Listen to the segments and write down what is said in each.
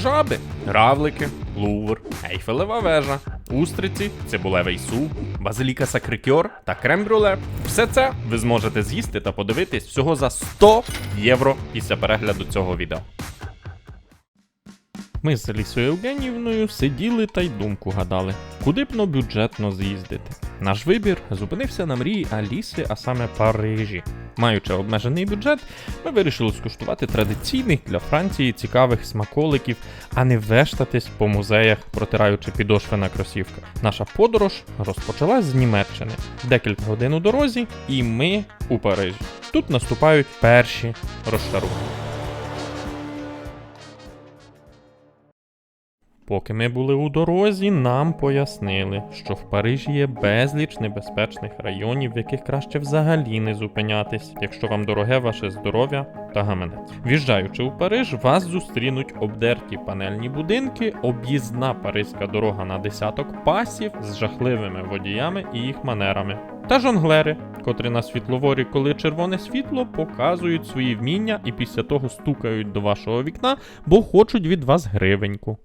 жаби, равлики, лувр, ейфелева вежа, устриці, цибулевий суп, базиліка сакрикьор та крем-брюле. Все це ви зможете з'їсти та подивитись всього за 100 євро після перегляду цього відео. Ми з Алісою Євгенівною сиділи та й думку гадали, куди б но бюджетно з'їздити. Наш вибір зупинився на мрії Аліси, а саме Парижі. Маючи обмежений бюджет, ми вирішили скуштувати традиційних для Франції цікавих смаколиків, а не вештатись по музеях, протираючи підошви на кросівках. Наша подорож розпочалась з Німеччини. Декілька годин у дорозі, і ми у Парижі. Тут наступають перші розчарування. Поки ми були у дорозі, нам пояснили, що в Парижі є безліч небезпечних районів, в яких краще взагалі не зупинятись, якщо вам дороге ваше здоров'я та гаманець. В'їжджаючи у Париж, вас зустрінуть обдерті панельні будинки, об'їзна паризька дорога на десяток пасів з жахливими водіями і їх манерами. Та жонглери, котрі на світловорі, коли червоне світло, показують свої вміння і після того стукають до вашого вікна, бо хочуть від вас гривеньку.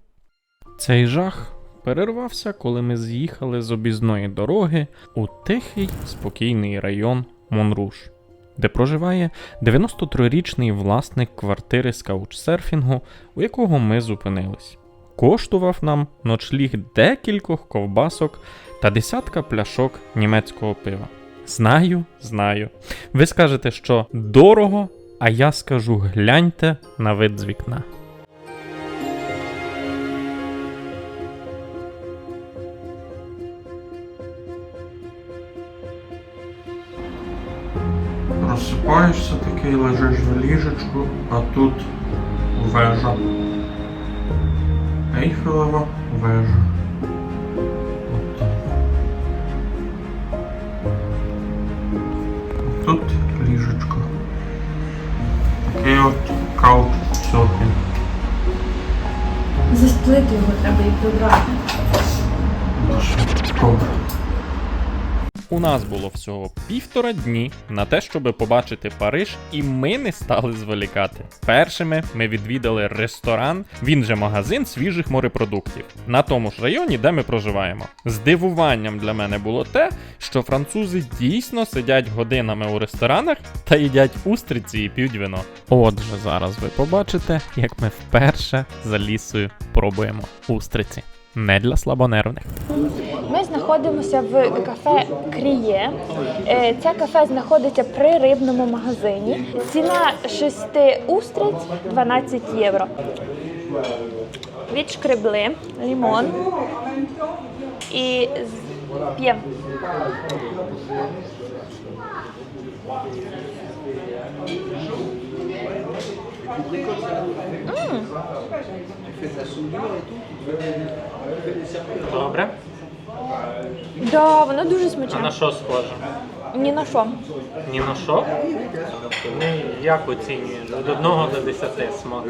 Цей жах перервався, коли ми з'їхали з об'їзної дороги у тихий спокійний район Монруш, де проживає 93-річний власник квартири з каучсерфінгу, у якого ми зупинились. Коштував нам ночліг декількох ковбасок та десятка пляшок німецького пива. Знаю, знаю. Ви скажете, що дорого, а я скажу гляньте на вид з вікна. Ліжечку, а тут вежа. Ейфелева вежа. От так. Тут ліжечко. Такий от каучсерфінг. Засплити його треба і прибрати. Добре. У нас було всього півтора дні на те, щоб побачити Париж, і ми не стали зволікати. Першими ми відвідали ресторан, він же магазин свіжих морепродуктів на тому ж районі, де ми проживаємо. Здивуванням для мене було те, що французи дійсно сидять годинами у ресторанах та їдять устриці і п'ють вино. Отже, зараз ви побачите, як ми вперше за лісою пробуємо устриці. Не для слабонервних. Знаходимося в кафе Кріє. Це кафе знаходиться при рибному магазині. Ціна шести устриць 12 євро. Відшкребли лімон і п'ємо. Добре. Да, воно дуже смачне. що схоже? Ні на що. Ні на що? Ну, як оцінюєш? Від 1 до 10 смак.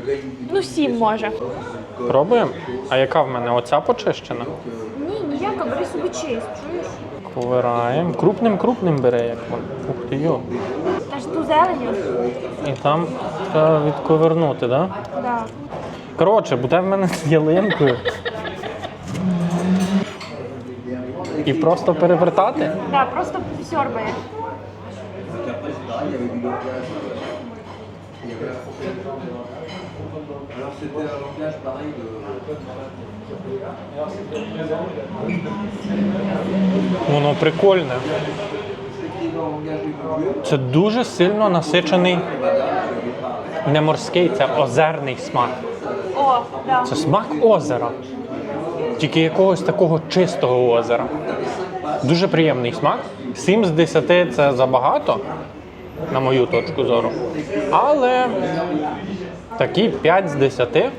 Ну, сім може. Пробуємо? А яка в мене? Оця почищена? Ні, ніяка, бери собі чист, чуєш? Ковираємо. Крупним крупним бере, як воно. Ух ти йо. Та ж ту зеленю. І там треба відковернути, так? Да? Да. Коротше, буде в мене з ялинкою. І просто перевертати? Да, просто сьорбає. Воно прикольне. Це дуже сильно насичений не морський, це озерний смак. О, да. Це смак озера. Тільки якогось такого чистого озера. Дуже приємний смак. 7 з 10 це забагато, на мою точку зору. Але такі 5 з 10.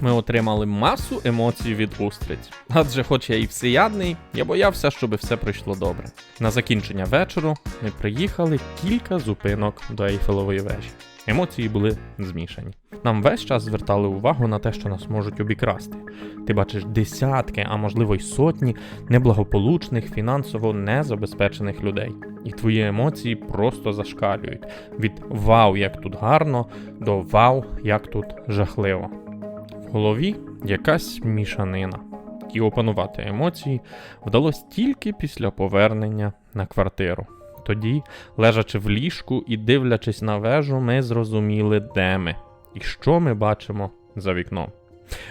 Ми отримали масу емоцій від устриць. Адже, хоч я і всеядний, я боявся, щоб все пройшло добре. На закінчення вечору ми приїхали кілька зупинок до Ейфелової вежі. Емоції були змішані. Нам весь час звертали увагу на те, що нас можуть обікрасти. Ти бачиш десятки, а можливо й сотні неблагополучних, фінансово незабезпечених людей. І твої емоції просто зашкалюють від вау, як тут гарно до вау, як тут жахливо. В голові якась мішанина, і опанувати емоції вдалося тільки після повернення на квартиру. Тоді, лежачи в ліжку і дивлячись на вежу, ми зрозуміли, де ми і що ми бачимо за вікном.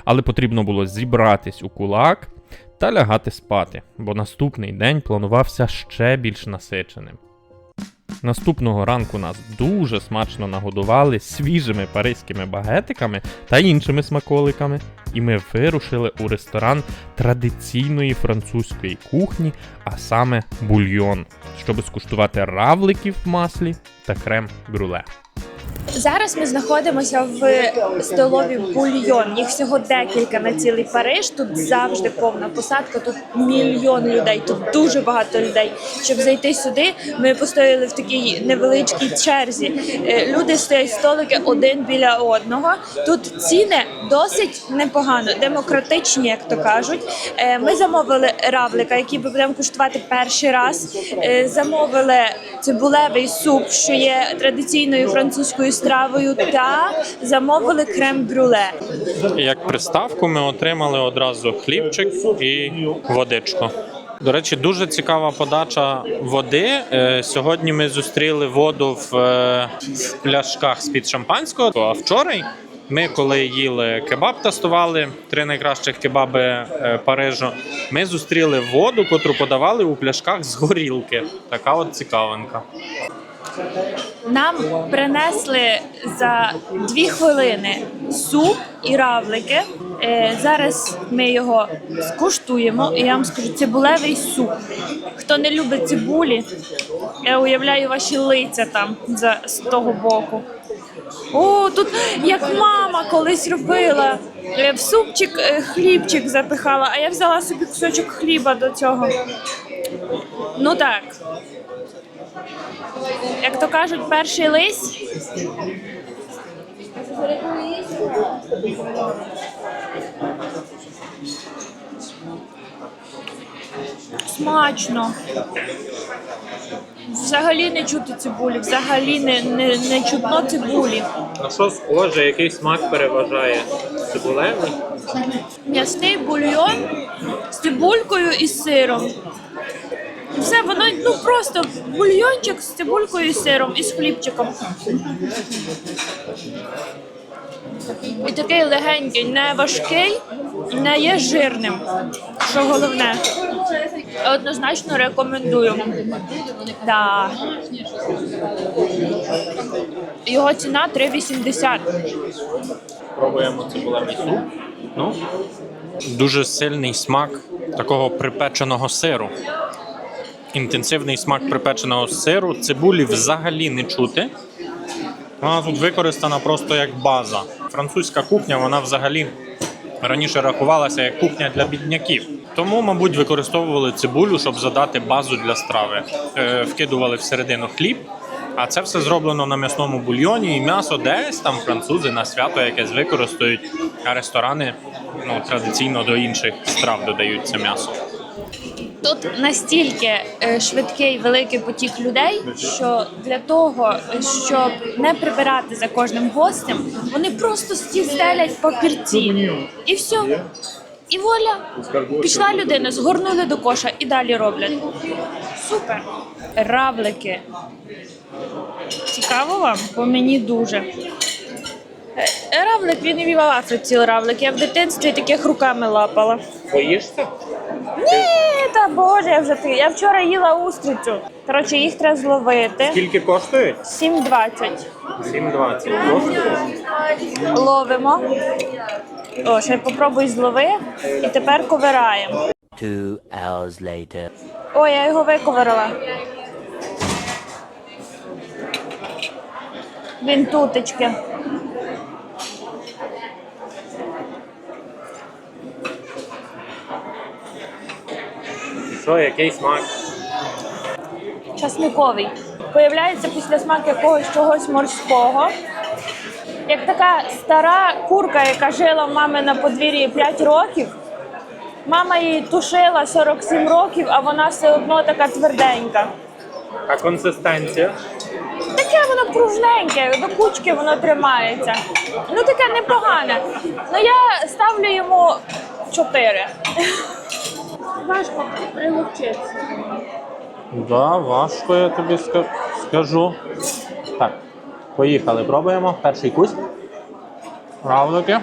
Але потрібно було зібратись у кулак та лягати спати, бо наступний день планувався ще більш насиченим. Наступного ранку нас дуже смачно нагодували свіжими паризькими багетиками та іншими смаколиками, і ми вирушили у ресторан традиційної французької кухні, а саме бульйон, щоб скуштувати равликів в маслі та крем брюле. Зараз ми знаходимося в столові бульйон. Їх всього декілька на цілий Париж. Тут завжди повна посадка. Тут мільйон людей. Тут дуже багато людей. Щоб зайти сюди, ми постояли в такій невеличкій черзі. Е, Люди стоять столики один біля одного. Тут ціни досить непогано, демократичні, як то кажуть. Е, Ми замовили равлика, який ми будемо куштувати перший раз. Е, Замовили цибулевий суп, що є традиційною французькою стравою, та замовили крем-брюле. Як приставку ми отримали одразу хлібчик і водичку. До речі, дуже цікава подача води. Е, Сьогодні ми зустріли воду в, е, в пляшках з-під шампанського. А вчора ми, коли їли кебаб, тестували три найкращих кебаби е, Парижу. Ми зустріли воду, котру подавали у пляшках з горілки. Така от цікавинка. Нам принесли за дві хвилини суп і равлики. Е, зараз ми його скуштуємо. І я вам скажу, цибулевий суп. Хто не любить цибулі, я уявляю ваші лиця там за з того боку. О, тут як мама колись робила. Е, В супчик е, хлібчик запихала, а я взяла собі кусочок хліба до цього. Ну так. Як то кажуть, перший лись. Смачно. Взагалі не чути цибулі, взагалі не, не, не чутно цибулі. На що схоже, який смак переважає? Цибулевий? М'ясний бульйон з цибулькою і сиром. Все, воно ну просто бульйончик з цибулькою і сиром і з хлібчиком. І такий легенький, не важкий, не є жирним. Що головне. Однозначно рекомендую. Да. Його ціна 3,80. Пробуємо цибулевий суп. Ну. Дуже сильний смак такого припеченого сиру. Інтенсивний смак припеченого сиру. Цибулі взагалі не чути. Вона тут використана просто як база. Французька кухня, вона взагалі раніше рахувалася як кухня для бідняків. Тому, мабуть, використовували цибулю, щоб задати базу для страви. Е, вкидували всередину хліб. А це все зроблено на м'ясному бульйоні, і м'ясо десь там французи на свято якесь використають, а ресторани ну, традиційно до інших страв додають це м'ясо. Тут настільки е, швидкий великий потік людей, що для того, щоб не прибирати за кожним гостем, вони просто стіл стелять папірці. І все. І воля. Пішла людина, згорнули до коша і далі роблять. Супер. Равлики. Цікаво вам? Бо мені дуже. Е, Равлик, він і в Африці равлик. Я в дитинстві таких руками лапала. Боїшся? Ні, та боже, я вже ти. Я вчора їла устрицю. Коротше, їх треба зловити. Скільки коштують? 7,20. 7,20 коштує. Ловимо. О, ще попробуй злови. І тепер ковираємо. Two hours later. О, я його виковирила. Він тутечки. Що, який смак? часниковий. Появляється після смак якогось чогось морського. Як така стара курка, яка жила в мами на подвір'ї 5 років. Мама її тушила 47 років, а вона все одно така тверденька. А консистенція? Таке воно пружненьке, до кучки воно тримається. Ну таке непогане. Ну я ставлю йому 4. Важко прилучитися. Да, важко, я тобі скажу. Так, поїхали, пробуємо. Перший кусь. Равлики.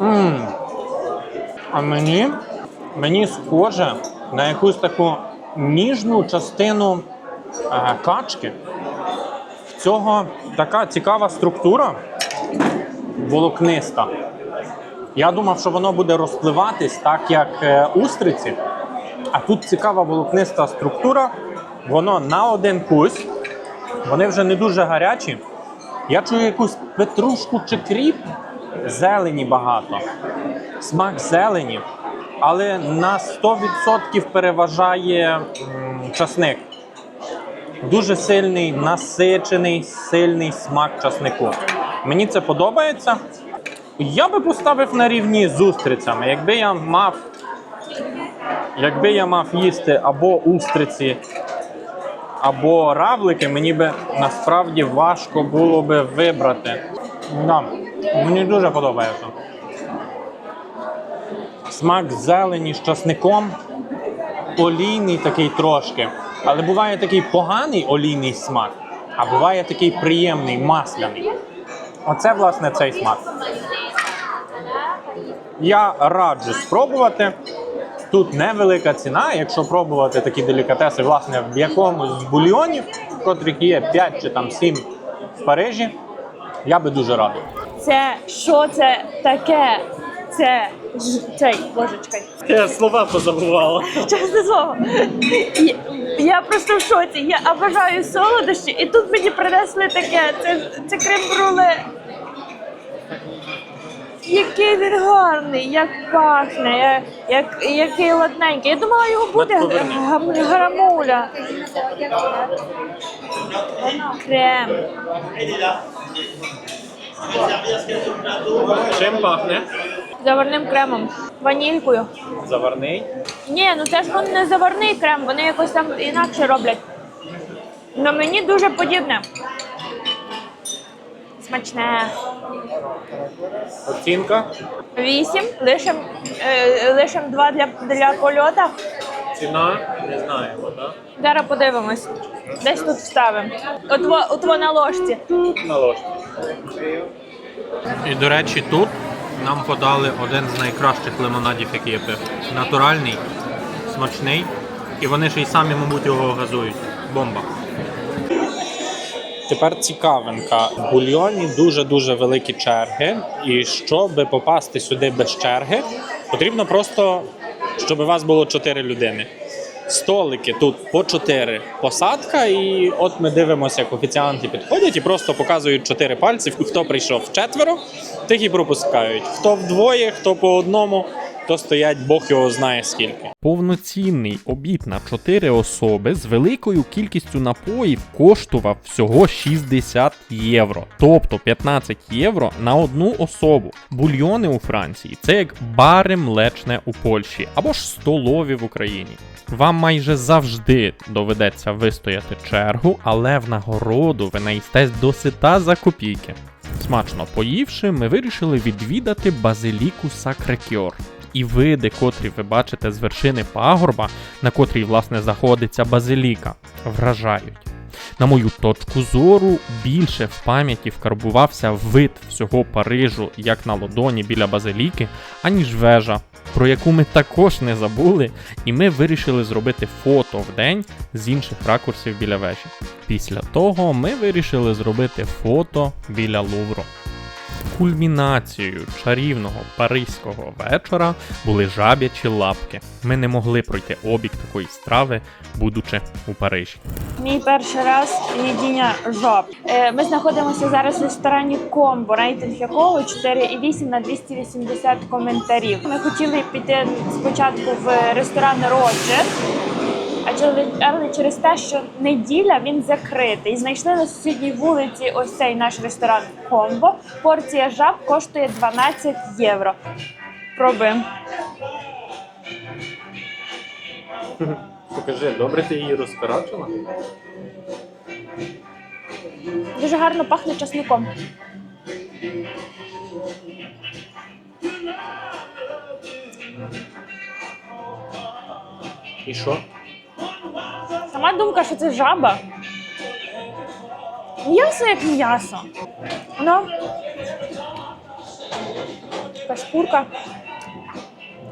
Мм. А мені, мені схоже на якусь таку ніжну частину е, качки. В цього така цікава структура волокниста. Я думав, що воно буде розпливатись так, як е, устриці. А тут цікава волокниста структура. Воно на один кусь. Вони вже не дуже гарячі. Я чую якусь петрушку чи кріп. Зелені багато. Смак зелені. Але на 100% переважає часник. Дуже сильний, насичений, сильний смак часнику. Мені це подобається. Я би поставив на рівні з устрицями. Якби я мав Якби я мав їсти або устриці, або равлики, мені би насправді важко було би вибрати. Да, мені дуже подобається. Смак зелені з часником, олійний такий трошки. Але буває такий поганий олійний смак, а буває такий приємний, масляний. Оце, власне, цей смак. Я раджу спробувати. Тут невелика ціна, якщо пробувати такі делікатеси, власне, в якомусь з бульйонів, котрих є 5 чи там 7 в Парижі, я би дуже радий. Це що це таке? Це ж- цей божечкай. Я слова позабувала. Чесне слово. Я, я просто в шоці. Я обожаю солодощі, і тут мені принесли таке. Це, це крем-бруле. Який він гарний, як пахне, як, який ладненький. Я думала, його буде гам- грамуля. Крем. Чим пахне? Заварним кремом, ванількою. Заварний. Ні, ну це ж вони не заварний крем, вони якось там інакше роблять. Ну мені дуже подібне. Смачне. Оцінка. Вісім, лишим, е, лишим два для, для польота. Ціна не знаємо, так? Зараз подивимось. Десь тут вставимо. От, во- от во на ложці. На ложку. І до речі, тут нам подали один з найкращих лимонадів, який я пив. Натуральний, смачний, і вони ж і самі, мабуть, його газують. Бомба. Тепер цікавинка. В бульйоні дуже-дуже великі черги. І щоб попасти сюди без черги, потрібно просто, щоб у вас було 4 людини. Столики тут по 4 посадка, і от ми дивимося, як офіціанти підходять і просто показують 4 пальці. Хто прийшов четверо, тих і пропускають. Хто вдвоє, хто по одному, то стоять Бог його знає скільки. Повноцінний обід на 4 особи з великою кількістю напоїв коштував всього 60 євро, тобто 15 євро на одну особу. Бульйони у Франції це як бари млечне у Польщі або ж столові в Україні. Вам майже завжди доведеться вистояти чергу, але в нагороду ви наїстесь досита за копійки. Смачно поївши, ми вирішили відвідати базиліку Сакрекьор. І види, котрі ви бачите з вершини пагорба, на котрій власне знаходиться базиліка, вражають. На мою точку зору, більше в пам'яті вкарбувався вид всього Парижу, як на ладоні біля базиліки, аніж вежа, про яку ми також не забули, і ми вирішили зробити фото в день з інших ракурсів біля вежі. Після того ми вирішили зробити фото біля Лувру. Кульмінацією чарівного паризького вечора були жаб'ячі лапки. Ми не могли пройти обік такої страви, будучи у Парижі. Мій перший раз їдіння жаб. Е, Ми знаходимося зараз в ресторані Комбо, рейтинг якого 4,8 на 280 коментарів. Ми хотіли піти спочатку в ресторан Роджер. Але через те, що неділя він закритий. Знайшли на сусідній вулиці ось цей наш ресторан Комбо. Порція жаб коштує 12 євро. Пробуємо. Покажи, добре ти її розкарачила? Дуже гарно пахне часником. І що? Сама думка, що це жаба. М'ясо як м'ясо. Воно. Якась курка.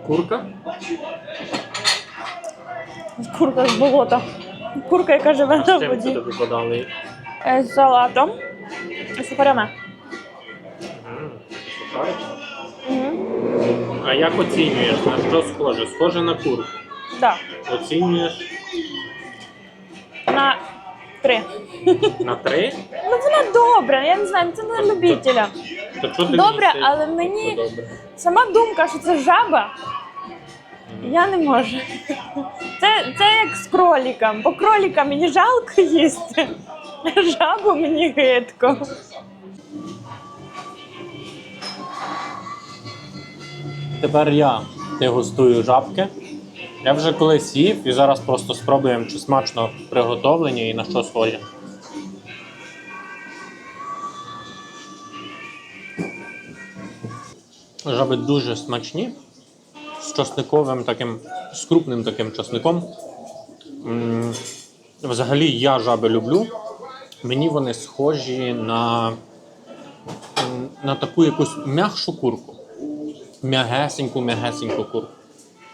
Курка? Курка з болота. Курка, яка живе на воді. тобі подали? Е, З салатом. І сухарями. А як оцінюєш? На що схоже? Схоже на курку. Так. Оцінюєш На три. на три? Ну вона добра, я не знаю, це не любителя. То ти Добре, їси? але мені Добре. сама думка, що це жаба, я не можу. Це, це як з кроліком. Бо кроліка мені жалко їсти, а жабу мені гидко. Тепер я дегустую жабки. Я вже колись їв і зараз просто спробуємо, чи смачно приготовлені і на що схожі. Жаби дуже смачні. З часниковим таким, з крупним таким часником. Взагалі я жаби люблю. Мені вони схожі на, на таку якусь м'якшу курку м'ягесеньку, м'ягесеньку курку.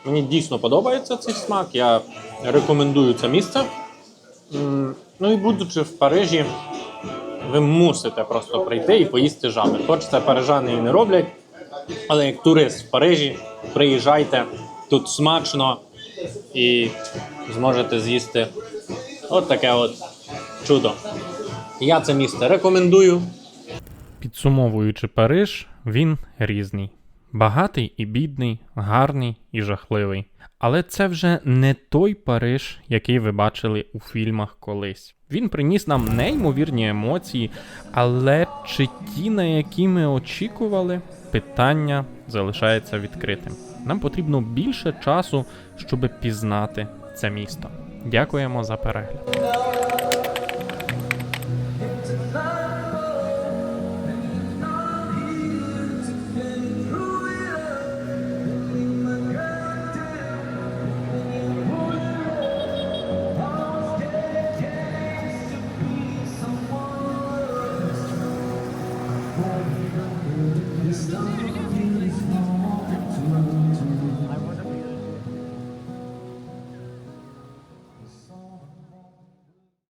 Мені дійсно подобається цей смак. Я рекомендую це місце. Ну і будучи в Парижі, ви мусите просто прийти і поїсти жаби. Хоч це парижани і не роблять, але як турист в Парижі, приїжджайте, тут смачно і зможете з'їсти от таке от чудо. Я це місце рекомендую. Підсумовуючи Париж, він різний. Багатий і бідний, гарний і жахливий. Але це вже не той Париж, який ви бачили у фільмах колись. Він приніс нам неймовірні емоції, але чи ті, на які ми очікували, питання залишається відкритим. Нам потрібно більше часу, щоб пізнати це місто. Дякуємо за перегляд.